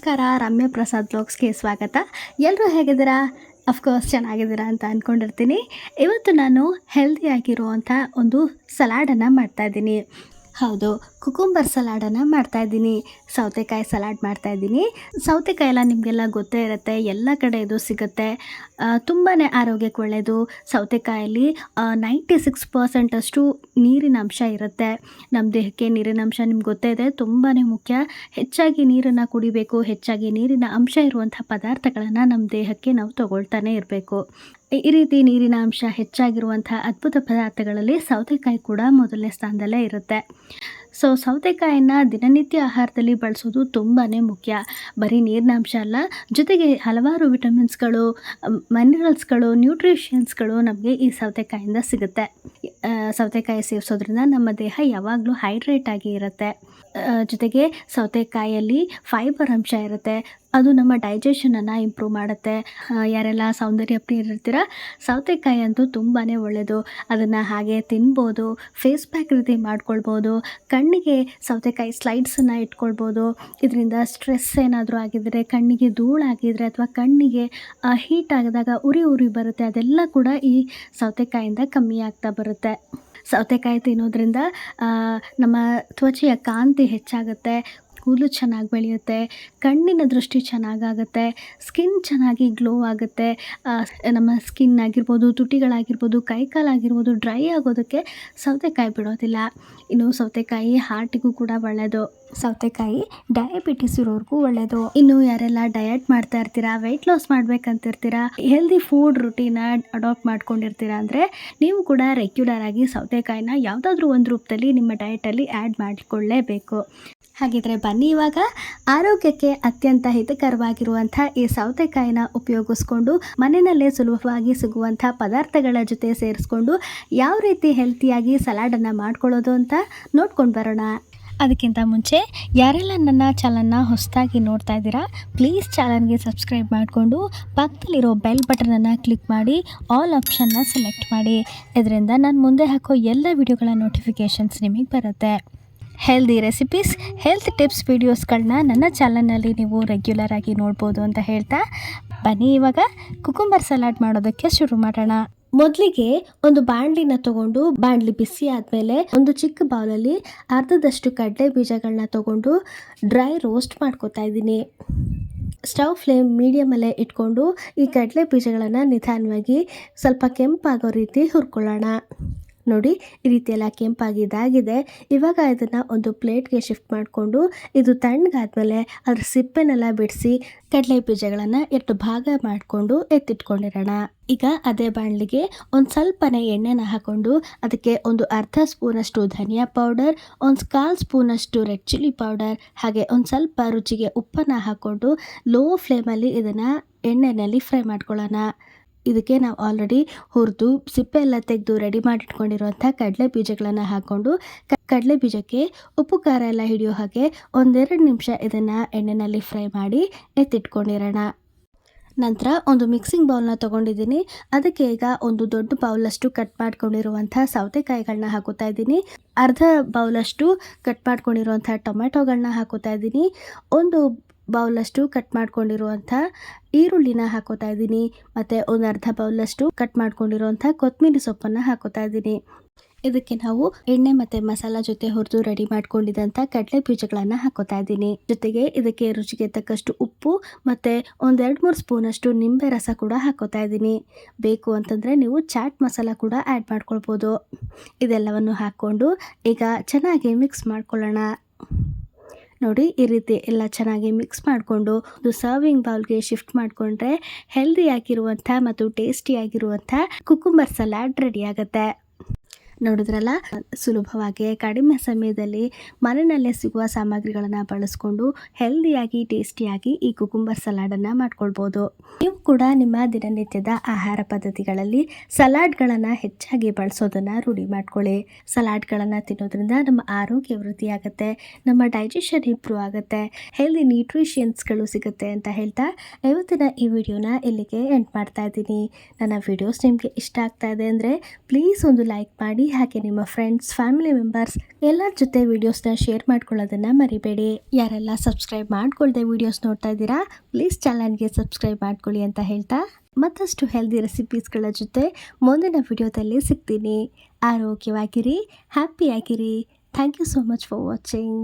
ನಮಸ್ಕಾರ, ರಮ್ಯ ಪ್ರಸಾದ್ ಬ್ಲಾಗ್ಸ್ಗೆ ಸ್ವಾಗತ. ಎಲ್ಲರೂ ಹೇಗಿದ್ದೀರಾ? ಅಫ್ಕೋರ್ಸ್ ಚೆನ್ನಾಗಿದ್ದೀರಾ ಅಂತ ಅಂದ್ಕೊಂಡಿರ್ತೀನಿ ಇವತ್ತು ನಾನು ಹೆಲ್ದಿಯಾಗಿರುವಂಥ ಒಂದು ಸಲಾಡನ್ನು ಮಾಡ್ತಾಯಿದ್ದೀನಿ ಹೌದು, ಕುಕುಂಬರ್ ಸಲಾಡನ್ನು ಮಾಡ್ತಾಯಿದ್ದೀನಿ ಸೌತೆಕಾಯಿ ಸಲಾಡ್ ಮಾಡ್ತಾಯಿದ್ದೀನಿ ಸೌತೆಕಾಯಿ ಎಲ್ಲ ನಿಮಗೆಲ್ಲ ಗೊತ್ತೇ ಇರುತ್ತೆ, ಎಲ್ಲ ಕಡೆ ಇದು ಸಿಗುತ್ತೆ. ತುಂಬಾ ಆರೋಗ್ಯಕ್ಕೆ ಒಳ್ಳೆಯದು ಸೌತೆಕಾಯಲ್ಲಿ ನೈಂಟಿ ಸಿಕ್ಸ್ ಪರ್ಸೆಂಟಷ್ಟು ನೀರಿನ ಅಂಶ ಇರುತ್ತೆ. ನಮ್ಮ ದೇಹಕ್ಕೆ ನೀರಿನ ಅಂಶ ನಿಮ್ಗೆ ಗೊತ್ತೇ ಇದೆ ತುಂಬಾ ಮುಖ್ಯ. ಹೆಚ್ಚಾಗಿ ನೀರನ್ನು ಕುಡಿಬೇಕು, ಹೆಚ್ಚಾಗಿ ನೀರಿನ ಅಂಶ ಇರುವಂಥ ಪದಾರ್ಥಗಳನ್ನು ನಮ್ಮ ದೇಹಕ್ಕೆ ನಾವು ತಗೊಳ್ತಾನೆ ಇರಬೇಕು. ಈ ರೀತಿ ನೀರಿನ ಅಂಶ ಹೆಚ್ಚಾಗಿರುವಂತಹ ಅದ್ಭುತ ಪದಾರ್ಥಗಳಲ್ಲಿ ಸೌತೆಕಾಯಿ ಕೂಡ ಮೊದಲನೇ ಸ್ಥಾನದಲ್ಲೇ ಇರುತ್ತೆ. ಸೊ ಸೌತೆಕಾಯಿನ ದಿನನಿತ್ಯ ಆಹಾರದಲ್ಲಿ ಬಳಸೋದು ತುಂಬಾ ಮುಖ್ಯ. ಬರೀ ನೀರಿನ ಅಂಶ ಅಲ್ಲ, ಜೊತೆಗೆ ಹಲವಾರು ವಿಟಮಿನ್ಸ್ಗಳು ಮಿನರಲ್ಸ್ಗಳು ನ್ಯೂಟ್ರಿಷನ್ಸ್ಗಳು ನಮಗೆ ಈ ಸೌತೆಕಾಯಿಂದ ಸಿಗುತ್ತೆ. ಸೌತೆಕಾಯಿ ಸೇವಿಸೋದ್ರಿಂದ ನಮ್ಮ ದೇಹ ಯಾವಾಗಲೂ ಹೈಡ್ರೇಟ್ ಆಗಿ ಇರುತ್ತೆ. ಜೊತೆಗೆ ಸೌತೆಕಾಯಲ್ಲಿ ಫೈಬರ್ ಅಂಶ ಇರುತ್ತೆ. ಅದು ನಮ್ಮ ಡೈಜೆಷನನ್ನು ಇಂಪ್ರೂವ್ ಮಾಡುತ್ತೆ. ಯಾರೆಲ್ಲ ಸೌಂದರ್ಯ ಪ್ರಿಯರಿರ್ತೀರ ಸೌತೆಕಾಯಿ ಅಂತೂ ತುಂಬಾ ಒಳ್ಳೆಯದು ಅದನ್ನು ಹಾಗೆ ತಿನ್ಬೋದು ಫೇಸ್ ಪ್ಯಾಕ್ ರೀತಿ ಮಾಡ್ಕೊಳ್ಬೋದು, ಕಣ್ಣಿಗೆ ಸೌತೆಕಾಯಿ ಸ್ಲೈಡ್ಸನ್ನು ಇಟ್ಕೊಳ್ಬೋದು. ಇದರಿಂದ ಸ್ಟ್ರೆಸ್ ಏನಾದರೂ ಆಗಿದ್ದರೆ ಕಣ್ಣಿಗೆ ಧೂಳಾಗಿದ್ದರೆ ಅಥವಾ ಕಣ್ಣಿಗೆ ಹೀಟ್ ಆಗಿದಾಗ ಉರಿ ಉರಿ ಬರುತ್ತೆ, ಅದೆಲ್ಲ ಕೂಡ ಈ ಸೌತೆಕಾಯಿಂದ ಕಮ್ಮಿ ಆಗ್ತಾ ಬರುತ್ತೆ. ಸೌತೆಕಾಯಿ ತಿನ್ನೋದ್ರಿಂದ ನಮ್ಮ ತ್ವಚೆಯ ಕಾಂತಿ ಹೆಚ್ಚಾಗುತ್ತೆ. ಕೂದಲು ಚೆನ್ನಾಗಿ ಬೆಳೆಯುತ್ತೆ, ಕಣ್ಣಿನ ದೃಷ್ಟಿ ಚೆನ್ನಾಗಾಗುತ್ತೆ ಸ್ಕಿನ್ ಚೆನ್ನಾಗಿ ಗ್ಲೋ ಆಗುತ್ತೆ. ನಮ್ಮ ಸ್ಕಿನ್ ಆಗಿರ್ಬೋದು, ತುಟಿಗಳಾಗಿರ್ಬೋದು, ಕೈಕಾಲಾಗಿರ್ಬೋದು ಡ್ರೈ ಆಗೋದಕ್ಕೆ ಸೌತೆಕಾಯಿ ಬಿಡೋದಿಲ್ಲ. ಇನ್ನು ಸೌತೆಕಾಯಿ ಹಾರ್ಟಿಗೂ ಕೂಡ ಒಳ್ಳೆಯದು ಸೌತೆಕಾಯಿ ಡಯಾಬಿಟಿಸ್ ಇರೋರ್ಗೂ ಒಳ್ಳೆಯದು ಇನ್ನು ಯಾರೆಲ್ಲ ಡಯಟ್ ಮಾಡ್ತಾ ಇರ್ತೀರಾ ವೆಯ್ಟ್ ಲಾಸ್ ಮಾಡ್ಬೇಕಂತಿರ್ತೀರಾ ಹೆಲ್ದಿ ಫುಡ್ ರುಟೀನ ಅಡಾಪ್ಟ್ ಮಾಡ್ಕೊಂಡಿರ್ತೀರಾ ಅಂದರೆ, ನೀವು ಕೂಡ ರೆಗ್ಯುಲರ್ ಆಗಿ ಸೌತೆಕಾಯಿನ ಯಾವುದಾದ್ರೂ ಒಂದು ರೂಪದಲ್ಲಿ ನಿಮ್ಮ ಡಯಟಲ್ಲಿ ಆ್ಯಡ್ ಮಾಡಿಕೊಳ್ಳೇಬೇಕು. ಹಾಗಿದ್ರೆ ಬನ್ನಿ. ಇವಾಗ ಆರೋಗ್ಯಕ್ಕೆ ಅತ್ಯಂತ ಹಿತಕರವಾಗಿರುವಂಥ ಈ ಸೌತೆಕಾಯಿನ ಉಪಯೋಗಿಸ್ಕೊಂಡು ಮನೆಯಲ್ಲೇ ಸುಲಭವಾಗಿ ಸಿಗುವಂಥ ಪದಾರ್ಥಗಳ ಜೊತೆ ಸೇರಿಸ್ಕೊಂಡು ಯಾವ ರೀತಿ ಹೆಲ್ತಿಯಾಗಿ ಸಲಾಡನ್ನು ಮಾಡ್ಕೊಳ್ಳೋದು ಅಂತ ನೋಡ್ಕೊಂಡು ಬರೋಣ. ಅದಕ್ಕಿಂತ ಮುಂಚೆ ಯಾರೆಲ್ಲ ನನ್ನ ಚಾನಲ್ನ ಹೊಸದಾಗಿ ನೋಡ್ತಾ ಇದ್ದೀರಾ ಪ್ಲೀಸ್ ಚಾನಲ್ಗೆ ಸಬ್ಸ್ಕ್ರೈಬ್ ಮಾಡಿಕೊಂಡು ಪಕ್ಕದಲ್ಲಿರೋ ಬೆಲ್ ಬಟನನ್ನು ಕ್ಲಿಕ್ ಮಾಡಿ ಆಲ್ ಆಪ್ಷನ್ನ ಸೆಲೆಕ್ಟ್ ಮಾಡಿ. ಇದರಿಂದ ನಾನು ಮುಂದೆ ಹಾಕೋ ಎಲ್ಲ ವಿಡಿಯೋಗಳ ನೋಟಿಫಿಕೇಷನ್ಸ್ ನಿಮಗೆ ಬರುತ್ತೆ. ಹೆಲ್ದಿ ರೆಸಿಪೀಸ್ ಹೆಲ್ತ್ ಟಿಪ್ಸ್ ವೀಡಿಯೋಸ್ಗಳನ್ನ ನನ್ನ ಚಾನಲ್ನಲ್ಲಿ ನೀವು ರೆಗ್ಯುಲರ್ ಆಗಿ ನೋಡ್ಬೋದು ಅಂತ ಹೇಳ್ತಾ ಬನ್ನಿ ಇವಾಗ ಕುಕುಂಬರ್ ಸಲಾಡ್ ಮಾಡೋದಕ್ಕೆ ಶುರು ಮಾಡೋಣ. ಮೊದಲಿಗೆ ಒಂದು ಬಾಣಲಿನ ತಗೊಂಡು ಬಾಣಲಿ ಬಿಸಿ ಆದಮೇಲೆ ಒಂದು ಚಿಕ್ಕ ಬೌಲಲ್ಲಿ ಅರ್ಧದಷ್ಟು ಕಡಲೆ ಬೀಜಗಳನ್ನ ತಗೊಂಡು ಡ್ರೈ ರೋಸ್ಟ್ ಮಾಡ್ಕೋತಾ ಇದ್ದೀನಿ. ಸ್ಟವ್ ಫ್ಲೇಮ್ ಮೀಡಿಯಮಲ್ಲೇ ಇಟ್ಕೊಂಡು ಈ ಕಡಲೆ ಬೀಜಗಳನ್ನು ನಿಧಾನವಾಗಿ ಸ್ವಲ್ಪ ಕೆಂಪಾಗೋ ರೀತಿ ಹುರ್ಕೊಳ್ಳೋಣ. ನೋಡಿ, ಈ ರೀತಿಯೆಲ್ಲ ಕೆಂಪಾಗಿದ್ದಾಗಿದೆ ಇವಾಗ ಇದನ್ನು ಒಂದು ಪ್ಲೇಟ್ಗೆ ಶಿಫ್ಟ್ ಮಾಡಿಕೊಂಡು, ಇದು ತಣ್ಣಗಾದ್ಮೇಲೆ ಅದ್ರ ಸಿಪ್ಪೆನೆಲ್ಲ ಬಿಡಿಸಿ ಕಡಲೆ ಬೀಜಗಳನ್ನು ಎಷ್ಟು ಭಾಗ ಮಾಡಿಕೊಂಡು ಎತ್ತಿಟ್ಕೊಂಡಿರೋಣ. ಈಗ ಅದೇ ಬಾಣಲಿಗೆ ಒಂದು ಸ್ವಲ್ಪನೇ ಎಣ್ಣೆನ ಹಾಕೊಂಡು, ಅದಕ್ಕೆ ಒಂದು ಅರ್ಧ ಸ್ಪೂನಷ್ಟು ಧನಿಯಾ ಪೌಡರ್, ಒಂದು ಕಾಲು ಸ್ಪೂನಷ್ಟು ರೆಡ್ ಚಿಲ್ಲಿ ಪೌಡರ್, ಹಾಗೆ ಒಂದು ಸ್ವಲ್ಪ ರುಚಿಗೆ ಉಪ್ಪನ್ನು ಹಾಕ್ಕೊಂಡು ಲೋ ಫ್ಲೇಮಲ್ಲಿ ಇದನ್ನು ಎಣ್ಣೆಯಲ್ಲಿ ಫ್ರೈ ಮಾಡ್ಕೊಳ್ಳೋಣ. ಇದಕ್ಕೆ ನಾವು ಆಲ್ರೆಡಿ ಹುರಿದು ಸಿಪ್ಪೆ ಎಲ್ಲ ತೆಗೆದು ರೆಡಿ ಮಾಡಿಟ್ಕೊಂಡಿರುವಂಥ ಕಡಲೆ ಬೀಜಗಳನ್ನು ಹಾಕ್ಕೊಂಡು ಕಡಲೆ ಬೀಜಕ್ಕೆ ಉಪ್ಪು ಖಾರ ಎಲ್ಲ ಹಿಡಿಯೋ ಹಾಗೆ ಒಂದೆರಡು ನಿಮಿಷ ಇದನ್ನು ಎಣ್ಣೆಯಲ್ಲಿ ಫ್ರೈ ಮಾಡಿ ಎತ್ತಿಟ್ಕೊಂಡಿರೋಣ. ನಂತರ ಒಂದು ಮಿಕ್ಸಿಂಗ್ ಬೌಲ್ನ ತೊಗೊಂಡಿದ್ದೀನಿ. ಅದಕ್ಕೆ ಈಗ ಒಂದು ದೊಡ್ಡ ಬೌಲಷ್ಟು ಕಟ್ ಮಾಡ್ಕೊಂಡಿರುವಂಥ ಸೌತೆಕಾಯಿಗಳನ್ನ ಹಾಕೋತಾ ಇದ್ದೀನಿ. ಅರ್ಧ ಬೌಲಷ್ಟು ಕಟ್ ಮಾಡ್ಕೊಂಡಿರುವಂಥ ಟೊಮೆಟೊಗಳನ್ನ ಹಾಕೋತಾ ಇದ್ದೀನಿ. ಒಂದು ಬೌಲಷ್ಟು ಕಟ್ ಮಾಡ್ಕೊಂಡಿರುವಂಥ ಈರುಳ್ಳಿನ ಹಾಕೋತಾ ಇದ್ದೀನಿ. ಮತ್ತು ಒಂದು ಅರ್ಧ ಬೌಲಷ್ಟು ಕಟ್ ಮಾಡ್ಕೊಂಡಿರುವಂಥ ಕೊತ್ತಂಬರಿ ಸೊಪ್ಪನ್ನು ಹಾಕೋತಾ ಇದ್ದೀನಿ. ಇದಕ್ಕೆ ನಾವು ಎಣ್ಣೆ ಮತ್ತು ಮಸಾಲ ಜೊತೆ ಹುರಿದು ರೆಡಿ ಮಾಡ್ಕೊಂಡಿದ್ದಂಥ ಕಡಲೆ ಬೀಜಗಳನ್ನು ಹಾಕೋತಾ ಇದ್ದೀನಿ. ಜೊತೆಗೆ ಇದಕ್ಕೆ ರುಚಿಗೆ ತಕ್ಕಷ್ಟು ಉಪ್ಪು ಮತ್ತು ಒಂದೆರಡು ಮೂರು ಸ್ಪೂನಷ್ಟು ನಿಂಬೆ ರಸ ಕೂಡ ಹಾಕೋತಾ ಇದ್ದೀನಿ. ಬೇಕು ಅಂತಂದರೆ ನೀವು ಚಾಟ್ ಮಸಾಲ ಕೂಡ ಆ್ಯಡ್ ಮಾಡ್ಕೊಳ್ಬೋದು. ಇದೆಲ್ಲವನ್ನು ಹಾಕ್ಕೊಂಡು ಈಗ ಚೆನ್ನಾಗಿ ಮಿಕ್ಸ್ ಮಾಡ್ಕೊಳ್ಳೋಣ. ನೋಡಿ ಈ ರೀತಿ ಎಲ್ಲ ಚೆನ್ನಾಗಿ ಮಿಕ್ಸ್ ಮಾಡಿಕೊಂಡು ಒಂದು ಸರ್ವಿಂಗ್ ಬೌಲ್ಗೆ ಶಿಫ್ಟ್ ಮಾಡಿಕೊಂಡ್ರೆ ಹೆಲ್ದಿಯಾಗಿರುವಂಥ ಮತ್ತು ಟೇಸ್ಟಿಯಾಗಿರುವಂಥ ಕುಕುಂಬರ್ ಸಲಾಡ್ ರೆಡಿ ಆಗುತ್ತೆ. ನೋಡಿದ್ರಲ್ಲ? ಸುಲಭವಾಗಿ ಕಡಿಮೆ ಸಮಯದಲ್ಲಿ ಮನೆಯಲ್ಲೇ ಸಿಗುವ ಸಾಮಗ್ರಿಗಳನ್ನು ಬಳಸ್ಕೊಂಡು ಹೆಲ್ದಿಯಾಗಿ ಟೇಸ್ಟಿಯಾಗಿ ಈ ಕುಕುಂಬರ್ ಸಲಾಡನ್ನು ಮಾಡ್ಕೊಳ್ಬೋದು. ನೀವು ಕೂಡ ನಿಮ್ಮ ದಿನನಿತ್ಯದ ಆಹಾರ ಪದ್ಧತಿಗಳಲ್ಲಿ ಸಲಾಡ್ಗಳನ್ನು ಹೆಚ್ಚಾಗಿ ಬಳಸೋದನ್ನು ರೂಢಿ ಮಾಡ್ಕೊಳ್ಳಿ. ಸಲಾಡ್ಗಳನ್ನು ತಿನ್ನೋದ್ರಿಂದ ನಮ್ಮ ಆರೋಗ್ಯ ವೃದ್ಧಿಯಾಗುತ್ತೆ ನಮ್ಮ ಡೈಜೆಷನ್ ಇಂಪ್ರೂವ್ ಆಗುತ್ತೆ ಹೆಲ್ದಿ ನ್ಯೂಟ್ರಿಷಿಯನ್ಸ್ಗಳು ಸಿಗುತ್ತೆ ಅಂತ ಹೇಳ್ತಾ ಇವತ್ತಿನ ಈ ವಿಡಿಯೋನ ಇಲ್ಲಿಗೆ ಎಂಡ್ ಮಾಡ್ತಾ ಇದ್ದೀನಿ. ನನ್ನ ವಿಡಿಯೋಸ್ ನಿಮಗೆ ಇಷ್ಟ ಆಗ್ತಾ ಇದೆ ಅಂದರೆ ಪ್ಲೀಸ್ ಒಂದು ಲೈಕ್ ಮಾಡಿ ಹಾಗೆ ನಿಮ್ಮ ಫ್ರೆಂಡ್ಸ್ ಫ್ಯಾಮಿಲಿ ಮೆಂಬರ್ಸ್ ಎಲ್ಲರ ಜೊತೆ ವೀಡಿಯೋಸ್ನ ಶೇರ್ ಮಾಡ್ಕೊಳ್ಳೋದನ್ನು ಮರಿಬೇಡಿ. ಯಾರೆಲ್ಲ ಸಬ್ಸ್ಕ್ರೈಬ್ ಮಾಡ್ಕೊಳ್ಳದೆ ವೀಡಿಯೋಸ್ ನೋಡ್ತಾ ಇದ್ದೀರಾ ಪ್ಲೀಸ್ ಚಾನಲ್ಗೆ ಸಬ್ಸ್ಕ್ರೈಬ್ ಮಾಡ್ಕೊಳ್ಳಿ ಅಂತ ಹೇಳ್ತಾ ಮತ್ತಷ್ಟು ಹೆಲ್ದಿ ರೆಸಿಪೀಸ್ಗಳ ಜೊತೆ ಮುಂದಿನ ವಿಡಿಯೋದಲ್ಲಿ ಸಿಗ್ತೀನಿ. ಆರೋಗ್ಯವಾಗಿರಿ ಹ್ಯಾಪಿಯಾಗಿರಿ thank you so much for watching